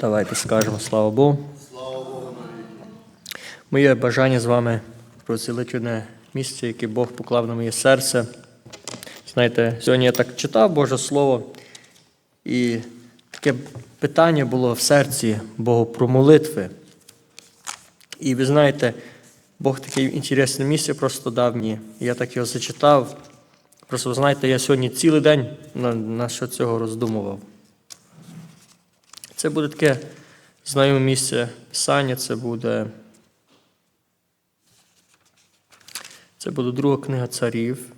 Давайте скажемо слава Богу. Моє бажання з вами розділити одне місце, яке Бог поклав на моє серце. Знаєте, сьогодні я так читав Боже Слово, і таке питання було в серці Богу про молитви. І ви знаєте, Бог таке інтересне місце просто дав мені. Я так його зачитав. Просто ви знаєте, я сьогодні цілий день на, на що цього роздумував. Це буде таке знайоме місце Писання, це буде. Це буде друга книга царів.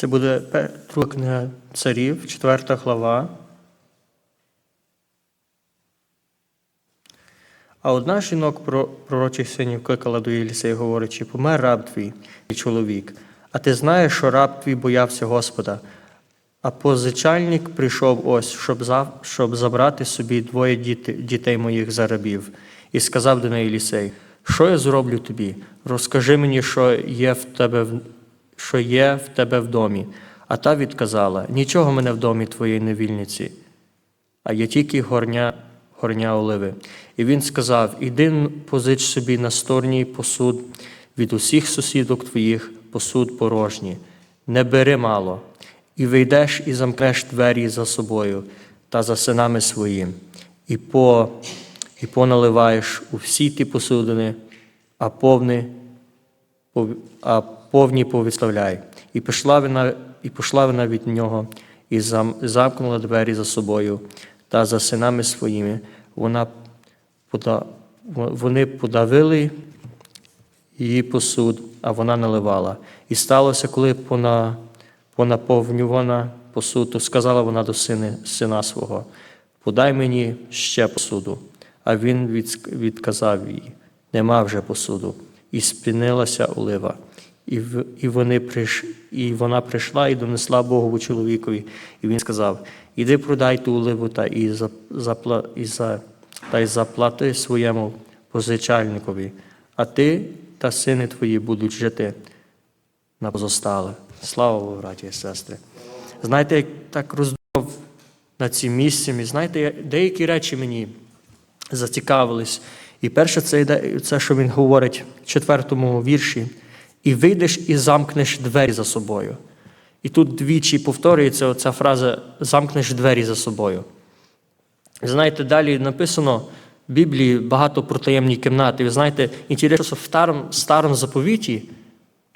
Це буде друга книга царів, четверта глава. А одна жінок пророчих синів кликала до Єлісея, говорячи, помер раб твій, і чоловік. А ти знаєш, що раб твій боявся Господа. А позичальник прийшов ось, щоб, за, щоб забрати собі двоє діти, дітей моїх за рабів. І сказав до неї Єлісей, що я зроблю тобі? Розкажи мені, що є в тебе в що є в тебе в домі. А та відказала: Нічого мене в домі твоєї невільниці, а є тільки горня, горня оливи. І він сказав: Іди позич собі на стороні посуд від усіх сусідок твоїх посуд порожні, не бери мало, і вийдеш і замкнеш двері за собою та за синами своїм, і по, і поналиваєш у всі ті посудини, а повні пов- а повні повідставляй. І пішла вона, і пішла вона від нього, і зам- замкнула двері за собою та за синами своїми. Вона пода, вони подавили її посуд, а вона наливала. І сталося, коли пона, понаповнювана посуд, то сказала вона до сини, сина свого: Подай мені ще посуду. А він відказав їй: Нема вже посуду. І спінилася олива. І, і, вони приш, і вона прийшла і донесла Богову чоловікові. І він сказав: Іди продай ту оливу та і, запла, і, за, та й заплати своєму позичальникові, а ти та сини твої будуть жити на позостале. Слава Богу, браті і сестри. Знаєте, як так роздумав на цим місцем, і знаєте, деякі речі мені зацікавились. І перше, це, йде, це що він говорить в четвертому вірші. І вийдеш і замкнеш двері за собою. І тут двічі повторюється оця фраза замкнеш двері за собою. Знаєте, далі написано в Біблії багато про таємні кімнати. Ви знаєте, інтересно, що в старому, старому заповіті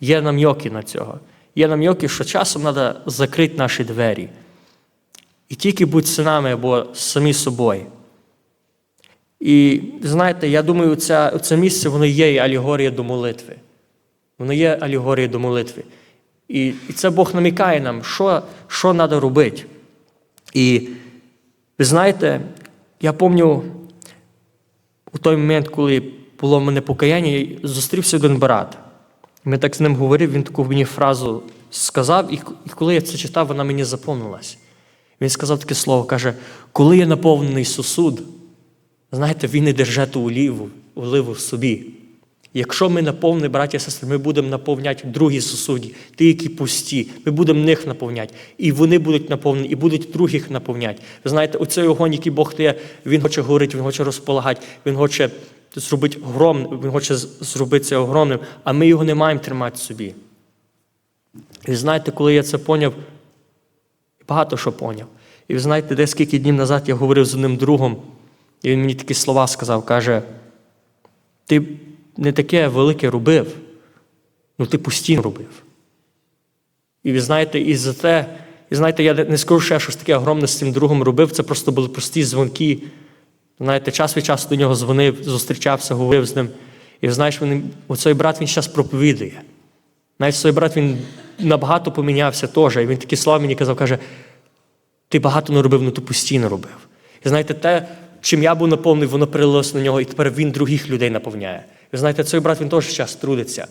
є нам'яки на цього. Є нам'яки, що часом треба закрити наші двері. І тільки будь синами або самі собою. І знаєте, я думаю, це місце воно є і алегорія до молитви. Воно є алегорія до молитви. І, і це Бог намікає нам, що, що треба робити. І ви знаєте, я пам'ятаю, у той момент, коли було в мене покаяння, зустрівся один брат. Ми так з ним говорив, він таку мені фразу сказав, і коли я це читав, вона мені заповнилась. Він сказав таке слово, каже, коли є наповнений сосуд, знаєте, він не держе ту оливу в собі. Якщо ми наповнені, браття і сестри, ми будемо наповняти другі сосуді, ті, які пусті, ми будемо них наповняти. І вони будуть наповнені, і будуть других наповняти. Ви знаєте, оцей огонь, який Бог дає, він хоче говорити, він хоче розполагати, він хоче зробити огромним, він хоче зробити це огромним, а ми його не маємо тримати собі. І знаєте, коли я це поняв, багато що поняв. І ви знаєте, десь днів назад я говорив з одним другом, і він мені такі слова сказав, каже, ти не таке велике робив, ну ти постійно робив. І ви знаєте, і за те, і знаєте, я не скажу ще щось таке огромне з цим другом робив, це просто були прості дзвонки. Знаєте, час від часу до нього дзвонив, зустрічався, говорив з ним. І знаєш, він, оцей брат він зараз проповідує. Навіть цей брат він набагато помінявся теж. І він такі слова мені казав, каже, ти багато не робив, ну ти постійно робив. І знаєте, те, Чим я був наповнений, воно перелилось на нього, і тепер він других людей наповняє. Ви знаєте, цей брат він теж час трудиться.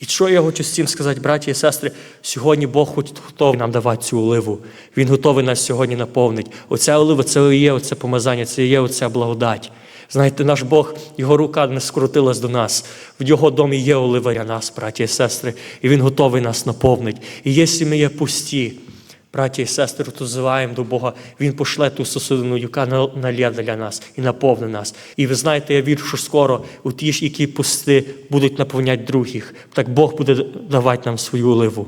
І що я хочу з цим сказати, браті і сестри, сьогодні Бог готовий нам давати цю оливу. Він готовий нас сьогодні наповнити. Оця олива це є оце помазання, це є оця благодать. Знаєте, наш Бог, його рука не скрутилась до нас. В його домі є олива для нас, браті і сестри, і він готовий нас наповнити. І якщо ми є пусті, браті і сестри, то взиваємо до Бога, Він пошле ту сосудину, яка на- налє для нас і наповне нас. І ви знаєте, я вірю, що скоро у ті ж, які пусти, будуть наповняти других. Так Бог буде давати нам свою оливу.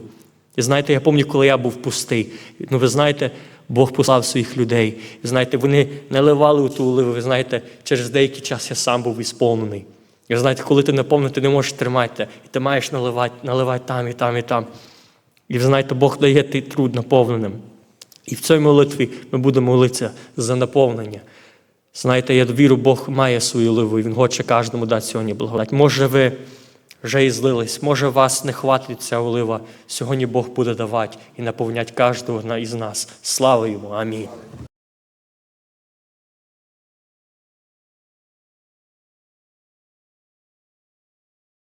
І знаєте, я пам'ятаю, коли я був пустий. Ну, ви знаєте, Бог послав своїх людей. І знаєте, вони наливали у ту оливу. Ви знаєте, через деякий час я сам був ісполнений. І знаєте, коли ти наповнений, ти не можеш тримати, і ти маєш наливати, наливати там і там, і там. І ви знаєте, Бог дає ти труд наповненим. І в цій молитві ми будемо молитися за наповнення. Знаєте, я вірю, Бог має свою ливу, і Він хоче кожному дати сьогодні благодать. Може, ви вже і злились, може, вас не хватить ця олива. Сьогодні Бог буде давати і наповнять кожного із нас. Слава йому! Амінь.